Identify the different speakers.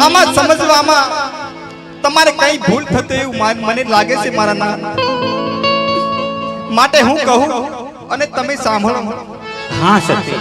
Speaker 1: આમાં સમજવામાં તમારે કઈ ભૂલ થતી એવું મને લાગે છે મારા ના માટે હું કહું અને તમે સાંભળો.
Speaker 2: હા સત્ય